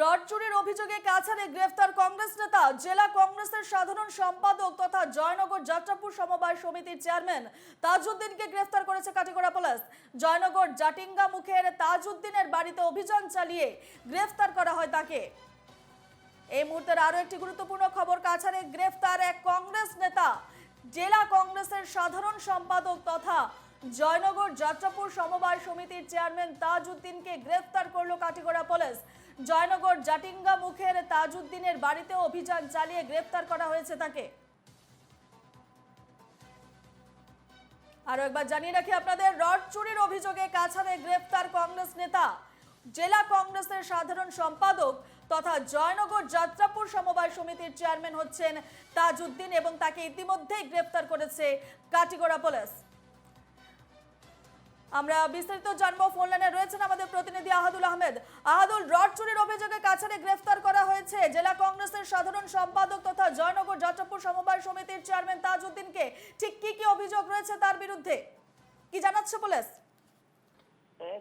Rod চুরির অভিযোগে কাছাড়ে গ্রেফতার কংগ্রেস নেতা, জেলা কংগ্রেসের সাধারণ সম্পাদক তথা জয়নগর যাত্রাপুর সমবায় সমিতির চেয়ারম্যান তাজউদ্দিনকে গ্রেফতার করেছে কাটিগড়া পুলিশ। জয়নগর জাটিঙ্গা মুখের তাজউদ্দিনের বাড়িতে অভিযান চালিয়ে গ্রেফতার করা হয় তাকে। এই মুহূর্তের আরও একটি গুরুত্বপূর্ণ খবর, কাছাড়ে গ্রেফতার এক কংগ্রেস নেতা, জেলা কংগ্রেসের সাধারণ সম্পাদক তথা জয়নগর যাত্রাপুর সমবায় সমিতির চেয়ারম্যান তাজউদ্দিনকে গ্রেফতার করল কাটিগড়া পুলিশ। জয়নগর জাটিঙ্গা মুখের তাজউদ্দিনের বাড়িতে অভিযান চালিয়ে গ্রেফতার করা হয়েছে তাকে। আরও একবার জানিয়ে রাখি আপনাদের, রড চুরির অভিযোগে কাছাড়ে গ্রেফতার কংগ্রেস নেতা। জেলা কংগ্রেসের সাধারণ সম্পাদক তথা জয়নগর যাত্রাপুর সমবায় সমিতির চেয়ারম্যান হচ্ছেন তাজউদ্দিন এবং তাকে ইতিমধ্যেই গ্রেফতার করেছে কাটিগড়া পুলিশ। আমরা বিস্তারিত জানব। ফোন লাইনে রয়েছেন আমাদের প্রতিনিধি আহাদুল আহমেদ। আহাদুল রড চুরির অভিযোগে কাছাড়ে গ্রেফতার করা হয়েছে জেলা কংগ্রেসের সাধারণ সম্পাদক তথা জয়নগর যাত্রাপুর সমবায় সমিতির চেয়ারম্যান তাজউদ্দিনকে। ঠিক কি কি অভিযোগ রয়েছে তার বিরুদ্ধে? কি জানাচ্ছে পুলিশ?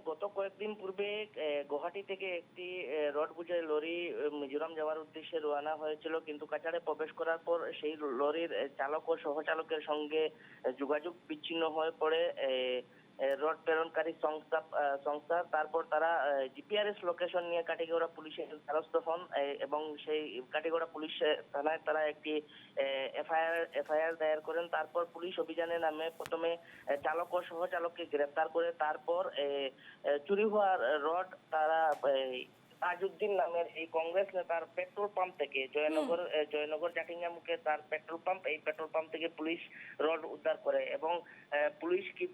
গত কয়েকদিন পূর্বে গুয়াহাটি থেকে একটি রড বোঝাই লরি মিজোরাম যাওয়ার উদ্দেশ্যে রওনা হয়েছিল। কিন্তু কাছাড়ে প্রবেশ করার পর সেই লরির চালক ও সহচালকের সঙ্গে যোগাযোগ বিচ্ছিন্ন হয়ে পড়ে। রড প্রেরণকারী সংস্থা সংস্থা। তারপর তারা জিপিআরএস লোকেশন নিয়ে কাটিগড়া পুলিশের দ্বারস্থ হন এবং সেই কাটিগড়া পুলিশ থানায় তারা একটি এফআইআর এফআইআর দায়ের করেন। তারপর পুলিশ অভিযানের নামে। প্রথমে চালক ও সহচালককে গ্রেপ্তার করে। তারপর চুরি হওয়ার রড তারা তাজউদ্দিন নামের এই কংগ্রেস নেতার পেট্রোল পাম্প থেকে জয়নগর জয়নগর জাটিঙ্গা মুখে তার পেট্রোল পাম্প এই পেট্রোল পাম্প থেকে পুলিশ রড উদ্ধার করে এবং পুলিশ কি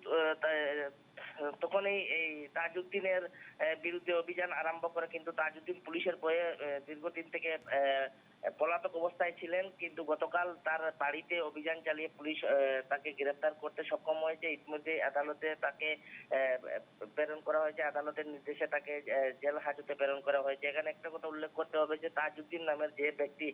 তখনই এই তাজউদ্দিনের বিরুদ্ধে অভিযান আরম্ভ করে। কিন্তু তাজউদ্দিন পুলিশের ভয়ে দীর্ঘদিন থেকে পলাতক অবস্থায় ছিলেন কিন্তু গতকাল তার বাড়িতে অভিযান চালিয়ে পুলিশ তাকে গ্রেফতার করতে সক্ষম হয়েছে। ইতিমধ্যে আদালতে তাকে প্রেরণ করা হয়েছে। আদালতের নির্দেশে তাকে জেল হাজতে প্রেরণ করা হয়েছে। এখানে একটা কথা উল্লেখ করতে হবে যে তাজউদ্দিন নামের যে ব্যক্তি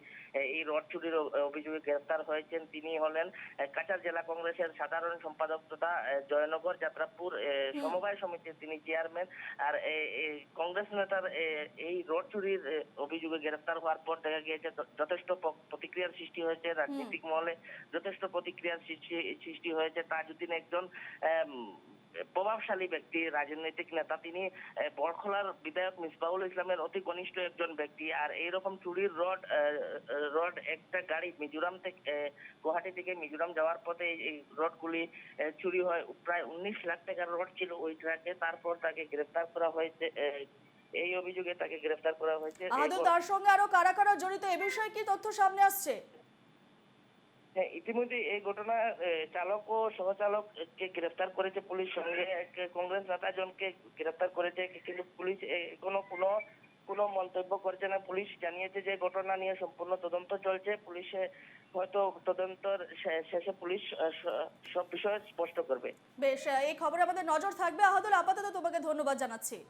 এই রড চুরির অভিযোগে গ্রেফতার হয়েছেন তিনি হলেন কাছাড় জেলা কংগ্রেসের সাধারণ সম্পাদক তথা জয়নগর যাত্রাপুর সমবায় সমিতির তিনি চেয়ারম্যান। আর কংগ্রেস নেতার এই রড চুরির অভিযোগে গ্রেফতার হওয়ার পর দেখা গিয়েছে যথেষ্ট প্রতিক্রিয়ার সৃষ্টি হয়েছে রাজনৈতিক মহলে। যথেষ্ট প্রতিক্রিয়ার সৃষ্টি হয়েছে। তাজউদ্দিন একজন প্রভাবশালী ব্যক্তি রাজনৈতিক নেতা। তিনি বরখলার বিধায়ক মিসবাহুল ইসলামের অতি ঘনিষ্ঠ একজন ব্যক্তি। আর এইরকম চুরির রড রড একটা গাড়ি মিজোরাম থেকে গুয়াহাটি থেকে মিজোরাম যাওয়ার পথে এই- রডগুলি চুরি হয়। প্রায় উনিশ লাখ টাকার রড ছিল ওই ট্রাকে। তারপর তাকে গ্রেফতার করা হয়েছে এই অভিযোগে তাকে গ্রেফতার করা হয়েছে। এই- তার সঙ্গে আরও কারা কারা জড়িত এ বিষয়ে কি তথ্য সামনে আসছে? হ্যাঁ ইতিমধ্যে এই ঘটনা চালক ও সহচালককে গ্রেফতার করেছে পুলিশ সঙ্গে। এক কংগ্রেস নেতা জনকে গ্রেফতার করেছে কিন্তু পুলিশ এ, কোনো কোনো কোনো মন্তব্য করছে না। পুলিশ জানিয়েছে যে ঘটনা নিয়ে সম্পূর্ণ তদন্ত চলছে। পুলিশে হয়তো তদন্তর শেষে পুলিশ সব বিষয়ে স্পষ্ট করবে। বেশ এই খবরে আমাদের নজর থাকবে। আহাদুল আপাতত তোমাকে ধন্যবাদ জানাচ্ছি।